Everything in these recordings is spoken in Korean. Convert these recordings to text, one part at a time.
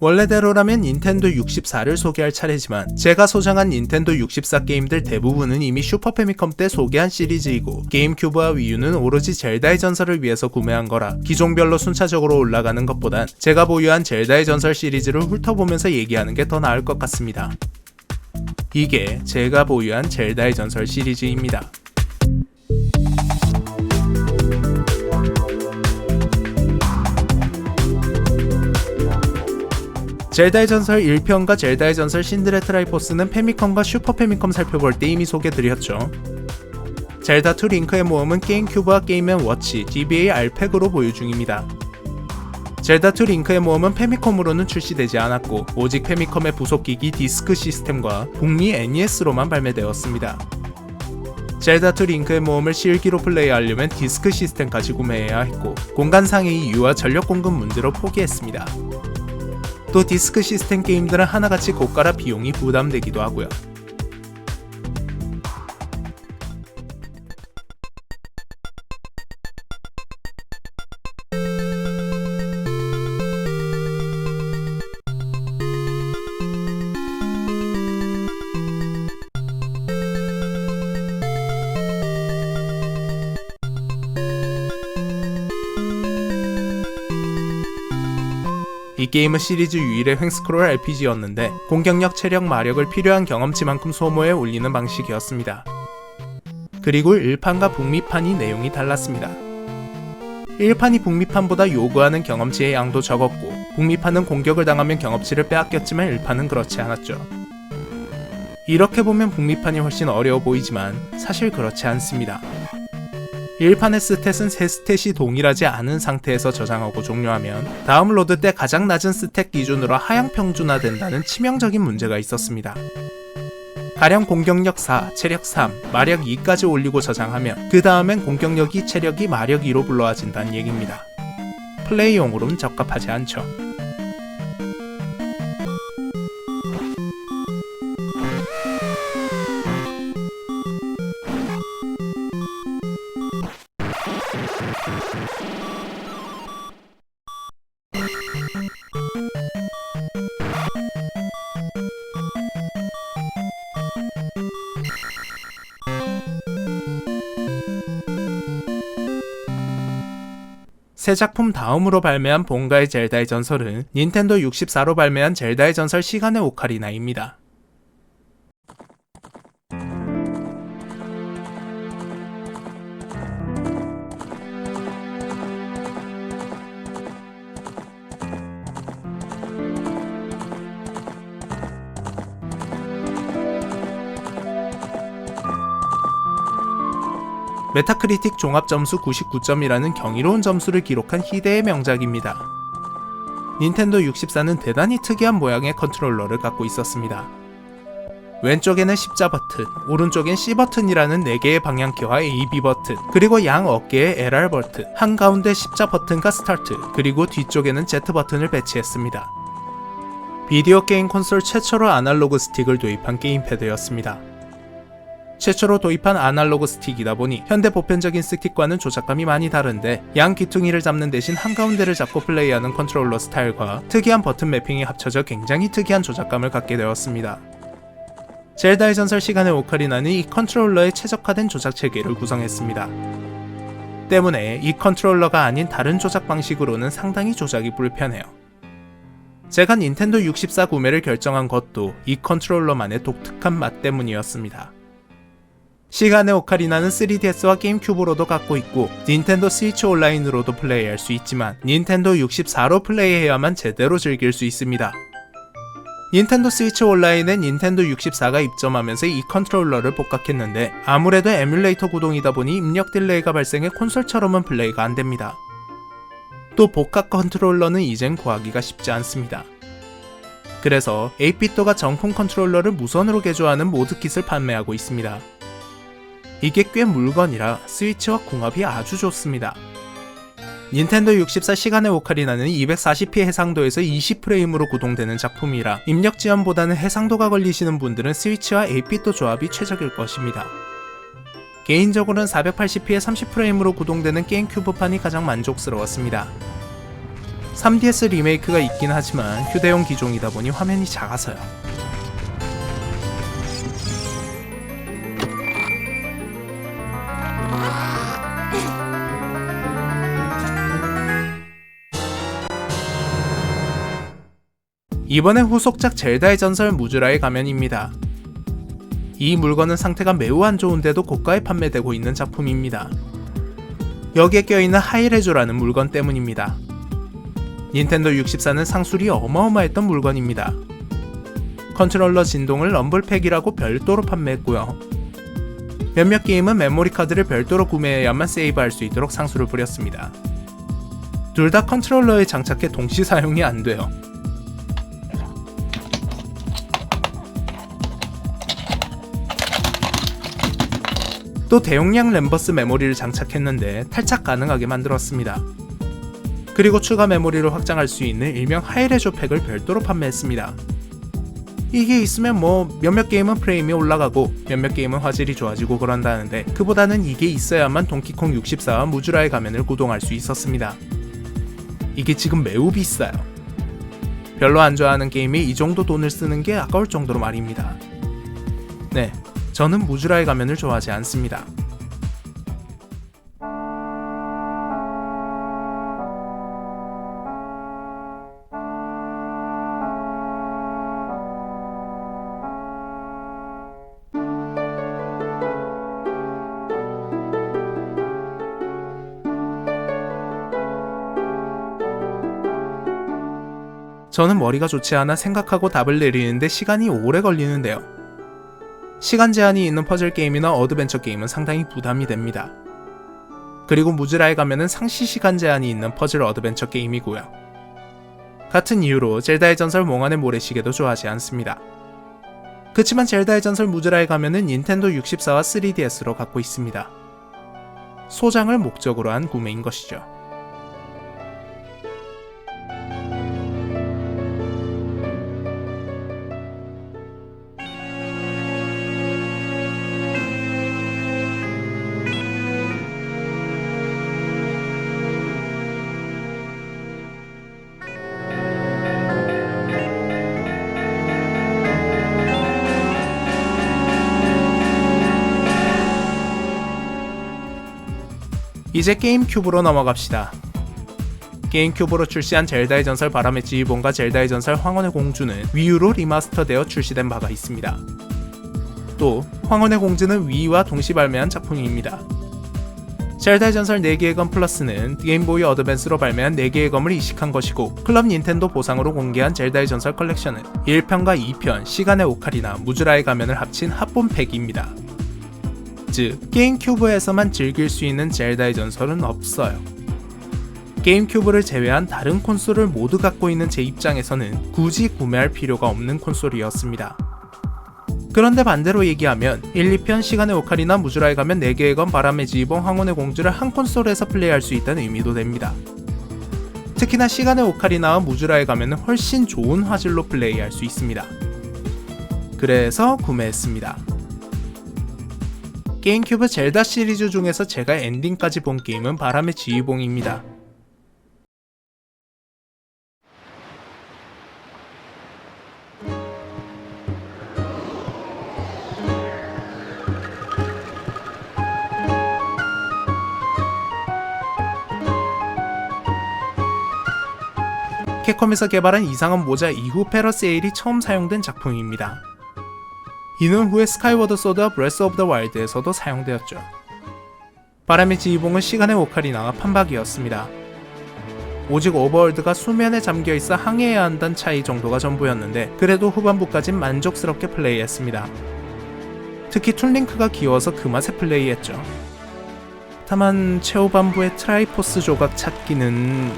원래대로라면 닌텐도 64를 소개할 차례지만 제가 소장한 닌텐도 64 게임들 대부분은 이미 슈퍼 패미컴 때 소개한 시리즈이고 게임큐브와 위유는 오로지 젤다의 전설을 위해서 구매한 거라 기종별로 순차적으로 올라가는 것보단 제가 보유한 젤다의 전설 시리즈를 훑어보면서 얘기하는 게 더 나을 것 같습니다. 이게 제가 보유한 젤다의 전설 시리즈입니다. 젤다의 전설 1편과 젤다의 전설 신드레 트라이포스는 페미컴과 슈퍼 페미컴 살펴볼 때 이미 소개드렸죠. 젤다 2 링크의 모험은 게임큐브와 게임앤 워치, DBA 알팩으로 보유 중입니다. 젤다 2 링크의 모험은 페미컴으로는 출시되지 않았고 오직 페미컴의 부속기기 디스크 시스템과 북미 NES로만 발매되었습니다. 젤다 2 링크의 모험을 실기로 플레이하려면 디스크 시스템까지 구매해야 했고 공간 상의 이유와 전력 공급 문제로 포기했습니다. 또 디스크 시스템 게임들은 하나같이 고가라 비용이 부담되기도 하고요. 이 게임은 시리즈 유일의 횡스크롤 RPG였는데 공격력, 체력, 마력을 필요한 경험치만큼 소모해 올리는 방식이었습니다. 그리고 1판과 북미판이 내용이 달랐습니다. 1판이 북미판보다 요구하는 경험치의 양도 적었고 북미판은 공격을 당하면 경험치를 빼앗겼지만 1판은 그렇지 않았죠. 이렇게 보면 북미판이 훨씬 어려워 보이지만 사실 그렇지 않습니다. 1판의 스탯은 세 스탯이 동일하지 않은 상태에서 저장하고 종료하면 다운로드 때 가장 낮은 스탯 기준으로 하향 평준화된다는 치명적인 문제가 있었습니다. 가령 공격력 4, 체력 3, 마력 2까지 올리고 저장하면 그 다음엔 공격력 2, 체력 2, 마력 2로 불러와진다는 얘기입니다. 플레이용으로는 적합하지 않죠. 새 작품 다음으로 발매한 본가의 젤다의 전설은 닌텐도 64로 발매한 젤다의 전설 시간의 오카리나입니다. 메타크리틱 종합 점수 99점이라는 경이로운 점수를 기록한 희대의 명작입니다. 닌텐도 64는 대단히 특이한 모양의 컨트롤러를 갖고 있었습니다. 왼쪽에는 십자 버튼, 오른쪽엔 C 버튼이라는 4개의 방향키와 A, B 버튼, 그리고 양 어깨에 LR 버튼, 한가운데 십자 버튼과 스타트, 그리고 뒤쪽에는 Z 버튼을 배치했습니다. 비디오 게임 콘솔 최초로 아날로그 스틱을 도입한 게임패드였습니다. 최초로 도입한 아날로그 스틱이다 보니 현대 보편적인 스틱과는 조작감이 많이 다른데 양 귀퉁이를 잡는 대신 한가운데를 잡고 플레이하는 컨트롤러 스타일과 특이한 버튼 매핑이 합쳐져 굉장히 특이한 조작감을 갖게 되었습니다. 젤다의 전설 시간의 오카리나는 이 컨트롤러에 최적화된 조작 체계를 구성했습니다. 때문에 이 컨트롤러가 아닌 다른 조작 방식으로는 상당히 조작이 불편해요. 제가 닌텐도 64 구매를 결정한 것도 이 컨트롤러만의 독특한 맛 때문이었습니다. 시간의 오카리나는 3DS와 게임큐브로도 갖고 있고 닌텐도 스위치 온라인으로도 플레이할 수 있지만 닌텐도 64로 플레이해야만 제대로 즐길 수 있습니다. 닌텐도 스위치 온라인에 닌텐도 64가 입점하면서 이 컨트롤러를 복각했는데 아무래도 에뮬레이터 구동이다 보니 입력 딜레이가 발생해 콘솔처럼은 플레이가 안됩니다. 또 복각 컨트롤러는 이젠 구하기가 쉽지 않습니다. 그래서 8비토가 정품 컨트롤러를 무선으로 개조하는 모드킷을 판매하고 있습니다. 이게 꽤 물건이라 스위치와 궁합이 아주 좋습니다. 닌텐도 64 시간의 오카리나는 240p 해상도에서 20프레임으로 구동되는 작품이라 입력 지연보다는 해상도가 걸리시는 분들은 스위치와 8비트 조합이 최적일 것입니다. 개인적으로는 480p에 30프레임으로 구동되는 게임 큐브판이 가장 만족스러웠습니다. 3DS 리메이크가 있긴 하지만 휴대용 기종이다 보니 화면이 작아서요. 이번에 후속작 젤다의 전설 무즈라의 가면입니다. 이 물건은 상태가 매우 안 좋은데도 고가에 판매되고 있는 작품입니다. 여기에 껴있는 하이레조라는 물건 때문입니다. 닌텐도 64는 상술이 어마어마했던 물건입니다. 컨트롤러 진동을 럼블팩이라고 별도로 판매했고요. 몇몇 게임은 메모리 카드를 별도로 구매해야만 세이브할 수 있도록 상술을 부렸습니다. 둘 다 컨트롤러에 장착해 동시 사용이 안 돼요. 또 대용량 램버스 메모리를 장착했는데 탈착 가능하게 만들었습니다. 그리고 추가 메모리를 확장할 수 있는 일명 하이레조 팩을 별도로 판매했습니다. 이게 있으면 뭐 몇몇 게임은 프레임이 올라가고 몇몇 게임은 화질이 좋아지고 그런다는데 그보다는 이게 있어야만 동키콩 64와 무주라의 가면을 구동할 수 있었습니다. 이게 지금 매우 비싸요. 별로 안 좋아하는 게임이 이 정도 돈을 쓰는 게 아까울 정도로 말입니다. 네, 저는 무주라의 가면을 좋아하지 않습니다. 저는 머리가 좋지 않아 생각하고 답을 내리는데 시간이 오래 걸리는데요. 시간 제한이 있는 퍼즐 게임이나 어드벤처 게임은 상당히 부담이 됩니다. 그리고 무즈라에 가면은 상시 시간 제한이 있는 퍼즐 어드벤처 게임이고요. 같은 이유로 젤다의 전설 몽환의 모래시계도 좋아하지 않습니다. 그치만 젤다의 전설 무즈라에 가면은 닌텐도 64와 3DS로 갖고 있습니다. 소장을 목적으로 한 구매인 것이죠. 이제 게임 큐브로 넘어갑시다. 게임 큐브로 출시한 젤다의 전설 바람의 지휘본과 젤다의 전설 황혼의 공주는 위유로 리마스터되어 출시된 바가 있습니다. 또 황혼의 공주는 위와 동시 발매한 작품입니다. 젤다의 전설 4개의 검 플러스는 게임보이 어드밴스로 발매한 4개의 검을 이식한 것이고 클럽 닌텐도 보상으로 공개한 젤다의 전설 컬렉션은 1편과 2편 시간의 오카리나 무즈라의 가면을 합친 합본 팩입니다. 즉 게임 큐브에서만 즐길 수 있는 젤다의 전설은 없어요. 게임 큐브를 제외한 다른 콘솔을 모두 갖고 있는 제 입장에서는 굳이 구매할 필요가 없는 콘솔이었습니다. 그런데 반대로 얘기하면 1, 2편 시간의 오카리나 무주라에 가면 4개의 건 바람의 지휘봉 황혼의 공주를 한 콘솔에서 플레이할 수 있다는 의미도 됩니다. 특히나 시간의 오카리나와 무주라에 가면 훨씬 좋은 화질로 플레이할 수 있습니다. 그래서 구매했습니다. 게임큐브 젤다 시리즈 중에서 제가 엔딩까지 본 게임은 바람의 지휘봉입니다. 캡콤에서 개발한 이상한 모자 이후 페러세일이 처음 사용된 작품입니다. 이는 후에 스카이워드 소드와 브레스 오브 더 와일드에서도 사용되었죠. 바람의 지휘봉은 시간의 오카리나와 판박이었습니다. 오직 오버월드가 수면에 잠겨 있어 항해해야 한다는 차이 정도가 전부였는데 그래도 후반부까진 만족스럽게 플레이했습니다. 특히 툴링크가 귀여워서 그 맛에 플레이했죠. 다만 최후반부의 트라이포스 조각 찾기는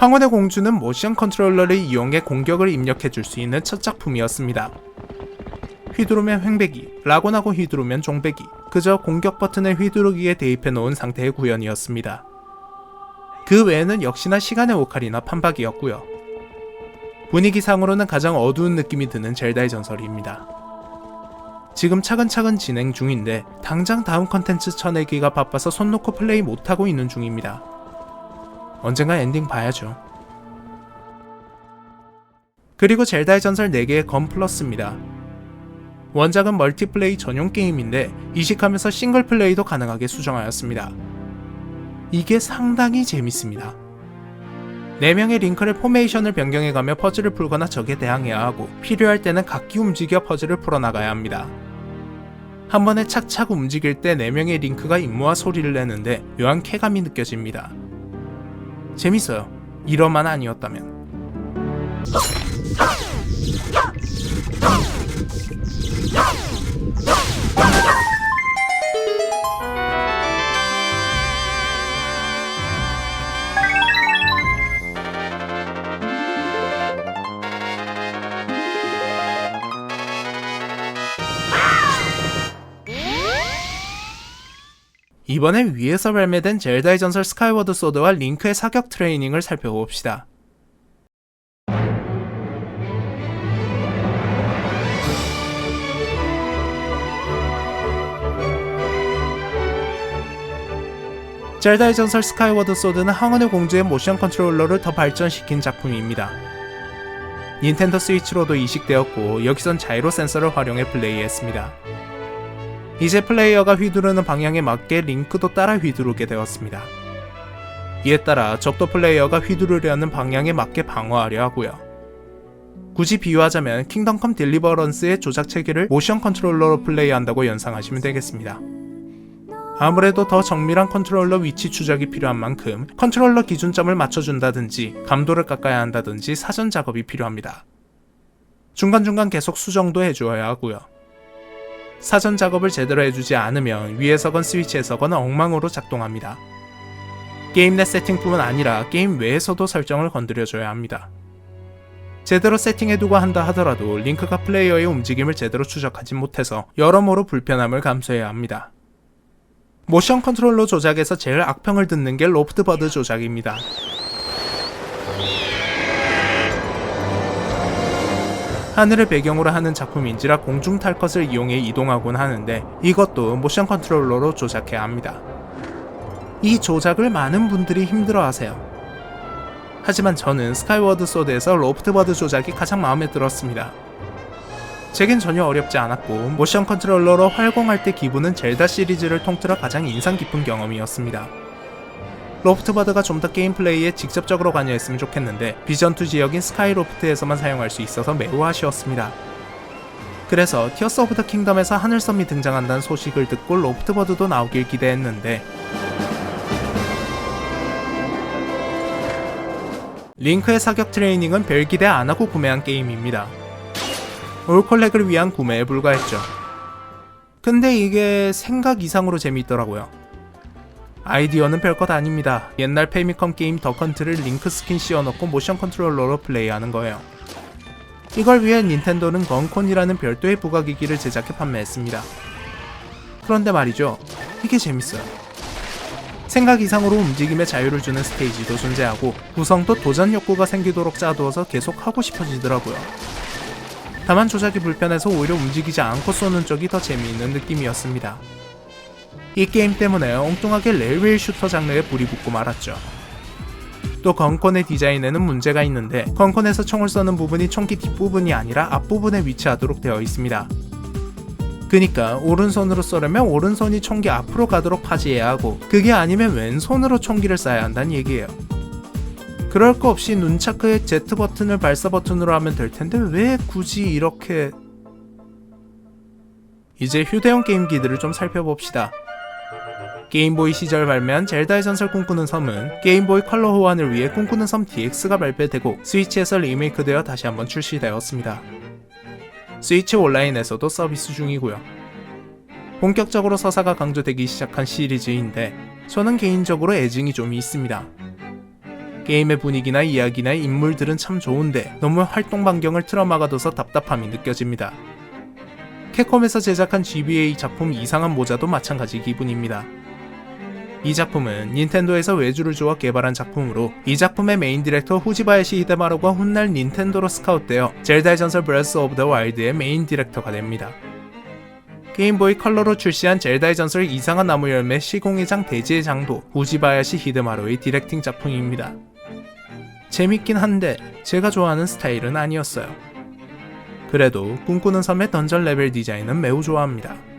황혼의 공주는 모션 컨트롤러를 이용해 공격을 입력해 줄 수 있는 첫 작품이었습니다. 휘두르면 횡배기, 라곤하고 휘두르면 종배기, 그저 공격 버튼을 휘두르기에 대입해 놓은 상태의 구현이었습니다. 그 외에는 역시나 시간의 오카리나 판박이었고요. 분위기상으로는 가장 어두운 느낌이 드는 젤다의 전설입니다. 지금 차근차근 진행 중인데 당장 다음 컨텐츠 쳐내기가 바빠서 손 놓고 플레이 못하고 있는 중입니다. 언젠가 엔딩 봐야죠. 그리고 젤다의 전설 4개의 건 플러스입니다. 원작은 멀티플레이 전용 게임인데 이식하면서 싱글 플레이도 가능하게 수정하였습니다. 이게 상당히 재밌습니다. 4명의 링크를 포메이션을 변경해가며 퍼즐을 풀거나 적에 대항해야 하고 필요할 때는 각기 움직여 퍼즐을 풀어나가야 합니다. 한 번에 착착 움직일 때 4명의 링크가 임무와 소리를 내는데 묘한 쾌감이 느껴집니다. 재밌어요. 이러만 아니었다면. 이번엔 위에서 발매된 젤다의 전설 스카이워드 소드와 링크의 사격 트레이닝을 살펴봅시다. 젤다의 전설 스카이워드 소드는 항원의 공주의 모션 컨트롤러를 더 발전시킨 작품입니다. 닌텐도 스위치로도 이식되었고 여기선 자이로 센서를 활용해 플레이했습니다. 이제 플레이어가 휘두르는 방향에 맞게 링크도 따라 휘두르게 되었습니다. 이에 따라 적도 플레이어가 휘두르려는 방향에 맞게 방어하려 하고요. 굳이 비유하자면 킹덤 컴 딜리버런스의 조작 체계를 모션 컨트롤러로 플레이한다고 연상하시면 되겠습니다. 아무래도 더 정밀한 컨트롤러 위치 추적이 필요한 만큼 컨트롤러 기준점을 맞춰준다든지 감도를 깎아야 한다든지 사전 작업이 필요합니다. 중간중간 계속 수정도 해주어야 하고요. 사전 작업을 제대로 해주지 않으면 위에서건 스위치에서건 엉망으로 작동합니다. 게임 내 세팅뿐만 아니라 게임 외에서도 설정을 건드려줘야 합니다. 제대로 세팅해두고 한다 하더라도 링크가 플레이어의 움직임을 제대로 추적하지 못해서 여러모로 불편함을 감수해야 합니다. 모션 컨트롤러 조작에서 제일 악평을 듣는 게 로프트 버드 조작입니다. 하늘을 배경으로 하는 작품인지라 공중 탈 것을 이용해 이동하곤 하는데 이것도 모션 컨트롤러로 조작해야 합니다. 이 조작을 많은 분들이 힘들어하세요. 하지만 저는 스카이워드 소드에서 로프트 버드 조작이 가장 마음에 들었습니다. 제겐 전혀 어렵지 않았고 모션 컨트롤러로 활공할 때 기분은 젤다 시리즈를 통틀어 가장 인상 깊은 경험이었습니다. 로프트버드가 좀 더 게임 플레이에 직접적으로 관여했으면 좋겠는데 비전2 지역인 스카이로프트에서만 사용할 수 있어서 매우 아쉬웠습니다. 그래서 티어스 오브 더 킹덤에서 하늘섬이 등장한다는 소식을 듣고 로프트버드도 나오길 기대했는데 링크의 사격 트레이닝은 별 기대 안 하고 구매한 게임입니다. 올콜렉을 위한 구매에 불과했죠. 근데 이게 생각 이상으로 재미있더라고요. 아이디어는 별것 아닙니다. 옛날 페미컴 게임 더컨트를 링크 스킨 씌워넣고 모션 컨트롤러로 플레이하는 거예요. 이걸 위해 닌텐도는 건콘이라는 별도의 부가기기를 제작해 판매했습니다. 그런데 말이죠. 이게 재밌어요. 생각 이상으로 움직임에 자유를 주는 스테이지도 존재하고 구성도 도전 욕구가 생기도록 짜두어서 계속 하고 싶어지더라고요. 다만 조작이 불편해서 오히려 움직이지 않고 쏘는 쪽이 더 재미있는 느낌이었습니다. 이 게임 때문에 엉뚱하게 레일웨이 슈터 장르에 불이 붙고 말았죠. 또 건콘의 디자인에는 문제가 있는데 건콘에서 총을 쏘는 부분이 총기 뒷부분이 아니라 앞부분에 위치하도록 되어 있습니다. 그니까 오른손으로 쏘려면 오른손이 총기 앞으로 가도록 파지해야 하고 그게 아니면 왼손으로 총기를 쏴야 한다는 얘기예요. 그럴 거 없이 눈차크의 Z 버튼을 발사 버튼으로 하면 될 텐데 왜 굳이 이렇게 이제 휴대용 게임기들을 좀 살펴봅시다. 게임보이 시절 발매한 젤다의 전설 꿈꾸는 섬은 게임보이 컬러 호환을 위해 꿈꾸는 섬 DX가 발표되고 스위치에서 리메이크되어 다시 한번 출시되었습니다. 스위치 온라인에서도 서비스 중이고요. 본격적으로 서사가 강조되기 시작한 시리즈인데 저는 개인적으로 애증이 좀 있습니다. 게임의 분위기나 이야기나 인물들은 참 좋은데 너무 활동 반경을 틀어막아둬서 답답함이 느껴집니다. 캡콤에서 제작한 GBA 작품 이상한 모자도 마찬가지 기분입니다. 이 작품은 닌텐도에서 외주를 주어 개발한 작품으로 이 작품의 메인 디렉터 후지바야시 히데마루가 훗날 닌텐도로 스카웃되어 젤다의 전설 브레스 오브 더 와일드의 메인 디렉터가 됩니다. 게임보이 컬러로 출시한 젤다의 전설 이상한 나무 열매 시공의 장 대지의 장도 우지바야시 히데마루의 디렉팅 작품입니다. 재밌긴 한데 제가 좋아하는 스타일은 아니었어요. 그래도 꿈꾸는 섬의 던전 레벨 디자인은 매우 좋아합니다.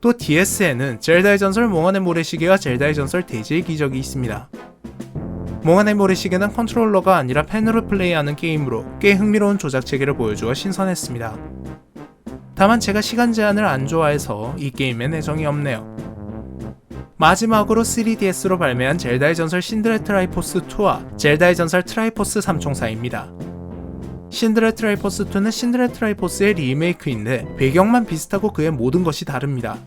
또 DS에는 젤다의 전설 몽환의 모래시계와 젤다의 전설 대지의 기적이 있습니다. 몽환의 모래시계는 컨트롤러가 아니라 펜으로 플레이하는 게임으로 꽤 흥미로운 조작 체계를 보여주어 신선했습니다. 다만 제가 시간 제한을 안 좋아해서 이 게임엔 애정이 없네요. 마지막으로 3DS로 발매한 젤다의 전설 신드레 트라이포스 2와 젤다의 전설 트라이포스 3총사입니다. 신드레 트라이포스 2는 신드레 트라이포스의 리메이크인데 배경만 비슷하고 그의 모든 것이 다릅니다.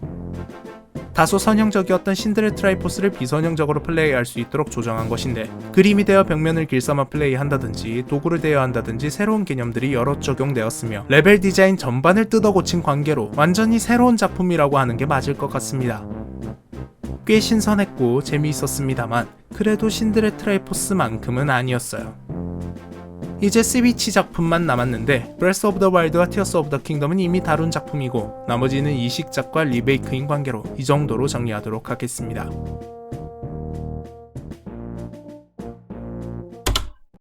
다소 선형적이었던 신드레 트라이포스를 비선형적으로 플레이할 수 있도록 조정한 것인데 그림이 되어 벽면을 길쌈아 플레이한다든지 도구를 대여 한다든지 새로운 개념들이 여러 적용되었으며 레벨 디자인 전반을 뜯어 고친 관계로 완전히 새로운 작품이라고 하는 게 맞을 것 같습니다. 꽤 신선했고 재미있었습니다만 그래도 신드레 트라이포스만큼은 아니었어요. 이제 스위치 작품만 남았는데 브레스 오브 더 와일드와 티어스 오브 더 킹덤은 이미 다룬 작품이고 나머지는 이식작과 리메이크인 관계로 이 정도로 정리하도록 하겠습니다.